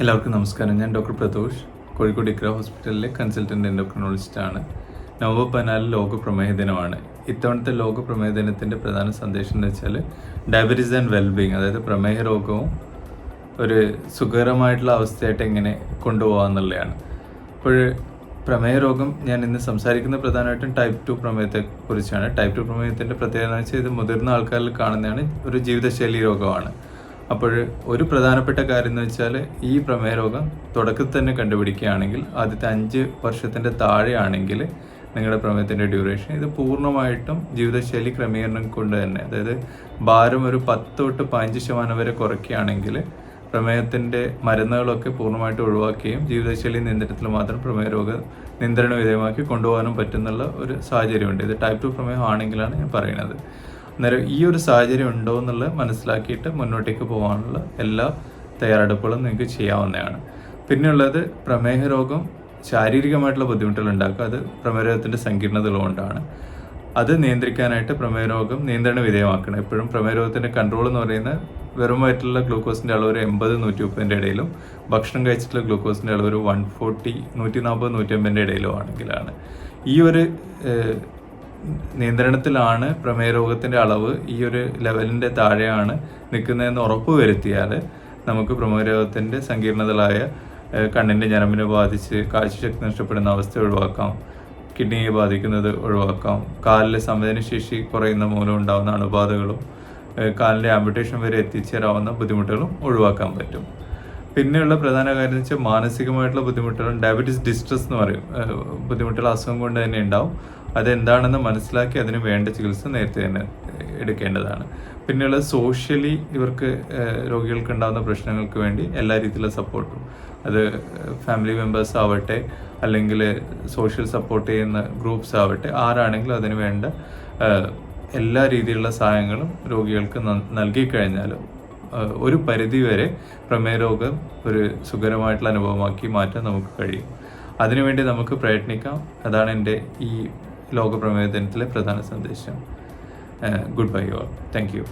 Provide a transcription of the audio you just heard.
എല്ലാവർക്കും നമസ്കാരം. ഞാൻ ഡോക്ടർ പ്രതോഷ്. കോഴിക്കോട് ഇക്ര ഹോസ്പിറ്റലിലെ കൺസൾട്ടന്റ് എൻഡോക്രിനോളജിസ്റ്റാണ്. നവംബർ പതിനാല് ലോക പ്രമേഹ ദിനമാണ്. ഇത്തവണത്തെ ലോക പ്രമേഹ ദിനത്തിന്റെ പ്രധാന സന്ദേശം എന്ന് വെച്ചാൽ ഡയബറ്റീസ് ആൻഡ് വെൽബീങ് അതായത് പ്രമേഹ രോഗവും ഒരു സുഖകരമായിട്ടുള്ള അവസ്ഥയായിട്ട് എങ്ങനെ കൊണ്ടുപോകാമെന്നുള്ളതാണ് അപ്പോൾ പ്രമേഹ രോഗം ഞാൻ ഇന്ന് സംസാരിക്കുന്ന പ്രധാനമായിട്ടും ടൈപ്പ് ടു പ്രമേഹത്തെ കുറിച്ചാണ്. ടൈപ്പ് ടു പ്രമേഹത്തിന്റെ പ്രത്യേകത എന്ന് വെച്ചാൽ ഇത് മുതിർന്ന ആൾക്കാരിൽ കാണുന്നതാണ് ഒരു ജീവിതശൈലി രോഗമാണ്. അപ്പോൾ ഒരു പ്രധാനപ്പെട്ട കാര്യം എന്ന് വെച്ചാൽ ഈ പ്രമേഹരോഗം തുടക്കത്തിൽ തന്നെ കണ്ടുപിടിക്കുകയാണെങ്കിൽ ആദ്യത്തെ അഞ്ച് വർഷത്തിന്റെ താഴെയാണെങ്കിൽ നിങ്ങളുടെ പ്രമേഹത്തിന്റെ ഡ്യൂറേഷൻ ഇത് പൂർണമായിട്ടും ജീവിതശൈലി ക്രമീകരണം കൊണ്ട് തന്നെ അതായത് ഭാരം ഒരു പത്ത് തൊട്ട് പതിനഞ്ച് ശതമാനം വരെ കുറയ്ക്കുകയാണെങ്കിൽ പ്രമേഹത്തിന്റെ മരുന്നുകളൊക്കെ പൂർണമായിട്ട് ഒഴിവാക്കുകയും ജീവിതശൈലി നിയന്ത്രണത്തിൽ മാത്രം പ്രമേഹ രോഗ നിയന്ത്രണ വിധേയമാക്കി കൊണ്ടുപോകാനും പറ്റുന്നുള്ള ഒരു സാഹചര്യമുണ്ട്. ഇത് ടൈപ്പ് ടു പ്രമേഹം ആണെങ്കിലാണ് ഞാൻ പറയുന്നത്. അന്നേരം ഈ ഒരു സാഹചര്യം ഉണ്ടോ എന്നുള്ളത് മനസ്സിലാക്കിയിട്ട് മുന്നോട്ടേക്ക് പോകാനുള്ള എല്ലാ തയ്യാറെടുപ്പുകളും നിങ്ങൾക്ക് ചെയ്യാവുന്നതാണ്. പിന്നെയുള്ളത് പ്രമേഹ രോഗം ശാരീരികമായിട്ടുള്ള ബുദ്ധിമുട്ടുകൾ ഉണ്ടാക്കുക. അത് പ്രമേഹ രോഗത്തിന്റെ സങ്കീർണതകൾ കൊണ്ടാണ്. അത് നിയന്ത്രിക്കാനായിട്ട് പ്രമേഹരോഗം നിയന്ത്രണ വിധേയമാക്കണം. എപ്പോഴും പ്രമേഹ രോഗത്തിന്റെ കൺട്രോൾ എന്ന് പറയുന്നത് വെറുമായിട്ടുള്ള ഗ്ലൂക്കോസിന്റെ അളവ് ഒരു എൺപത് നൂറ്റി മുപ്പതിന്റെ ഇടയിലും ഭക്ഷണം കഴിച്ചിട്ടുള്ള ഗ്ലൂക്കോസിന്റെ അളവ് ഒരു വൺ ഫോർട്ടി നൂറ്റി നാൽപ്പത് നൂറ്റി അമ്പതിന്റെ ഇടയിലും ആണെങ്കിലാണ്. ഈ ഒരു നിയന്ത്രണത്തിലാണ് പ്രമേയ രോഗത്തിന്റെ അളവ് ഈ ഒരു ലെവലിന്റെ താഴെയാണ് നിൽക്കുന്നതെന്ന് ഉറപ്പ് വരുത്തിയാൽ നമുക്ക് പ്രമേയ രോഗത്തിന്റെ സങ്കീർണതകളായ കണ്ണിന്റെ ഞരമ്പിനെ ബാധിച്ച് കാഴ്ചശക്തി നഷ്ടപ്പെടുന്ന അവസ്ഥ ഒഴിവാക്കാം കിഡ്നിയെ ബാധിക്കുന്നത് ഒഴിവാക്കാം കാലിലെ സംവേദനശേഷി കുറയുന്ന മൂലം ഉണ്ടാകുന്ന അണുബാധകളും കാലിന്റെ ആംബുട്ടേഷൻ വരെ എത്തിച്ചേരാവുന്ന ബുദ്ധിമുട്ടുകളും ഒഴിവാക്കാൻ പറ്റും. പിന്നെയുള്ള പ്രധാന കാര്യം എന്ന് വെച്ചാൽ മാനസികമായിട്ടുള്ള ബുദ്ധിമുട്ടുകളും ഡയബറ്റീസ് ഡിസ്ട്രസ് എന്ന് പറയും. ബുദ്ധിമുട്ടുള്ള അസുഖം കൊണ്ട് തന്നെ ഉണ്ടാവും. അതെന്താണെന്ന് മനസ്സിലാക്കി അതിന് വേണ്ട ചികിത്സ നേരത്തെ തന്നെ എടുക്കേണ്ടതാണ്. പിന്നെയുള്ള സോഷ്യലി ഇവർക്ക് രോഗികൾക്ക് ഉണ്ടാകുന്ന പ്രശ്നങ്ങൾക്ക് വേണ്ടി എല്ലാ രീതിയിലുള്ള സപ്പോർട്ടും അത് ഫാമിലി മെമ്പേഴ്സ് ആവട്ടെ അല്ലെങ്കിൽ സോഷ്യൽ സപ്പോർട്ട് ചെയ്യുന്ന ഗ്രൂപ്പ്സ് ആവട്ടെ ആരാണെങ്കിലും അതിന് വേണ്ട എല്ലാ രീതിയിലുള്ള സഹായങ്ങളും രോഗികൾക്ക് നൽകിക്കഴിഞ്ഞാൽ ഒരു പരിധി വരെ പ്രമേഹ രോഗം ഒരു സുഖകരമായിട്ടുള്ള അനുഭവമാക്കി മാറ്റാൻ നമുക്ക് കഴിയും. അതിനുവേണ്ടി നമുക്ക് പ്രയത്നിക്കാം. അതാണ് എന്റെ ഈ ലോക പ്രമേഹ ദിനത്തിലെ പ്രധാന സന്ദേശം. Good bye you all thank you.